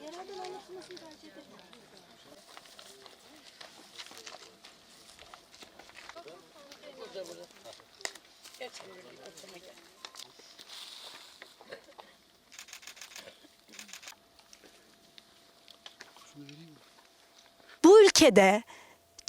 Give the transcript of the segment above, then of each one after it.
Yerelden anlatılmasını tercih ederim. Burada burada. Geç buraya bir oturma gel. Bu ülkede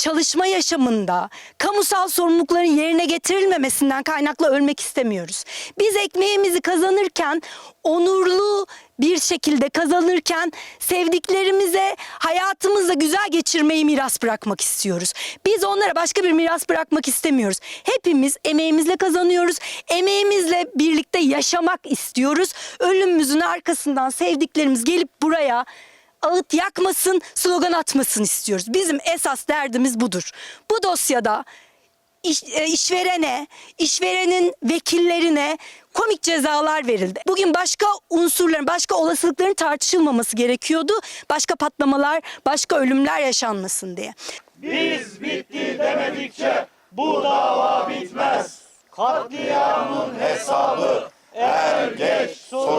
çalışma yaşamında kamusal sorumlulukların yerine getirilmemesinden kaynaklı ölmek istemiyoruz. Biz ekmeğimizi kazanırken onurlu bir şekilde kazanırken sevdiklerimize hayatımızda güzel geçirmeyi miras bırakmak istiyoruz. Biz onlara başka bir miras bırakmak istemiyoruz. Hepimiz emeğimizle kazanıyoruz. Emeğimizle birlikte yaşamak istiyoruz. Ölümümüzün arkasından sevdiklerimiz gelip buraya ağıt yakmasın, slogan atmasın istiyoruz. Bizim esas derdimiz budur. Bu dosyada iş, e, işverene, işverenin vekillerine komik cezalar verildi. Bugün başka unsurların, başka olasılıkların tartışılmaması gerekiyordu. Başka patlamalar, başka ölümler yaşanmasın diye. Biz bitti demedikçe bu dava bitmez. Katliamın hesabı er geç sorulacak.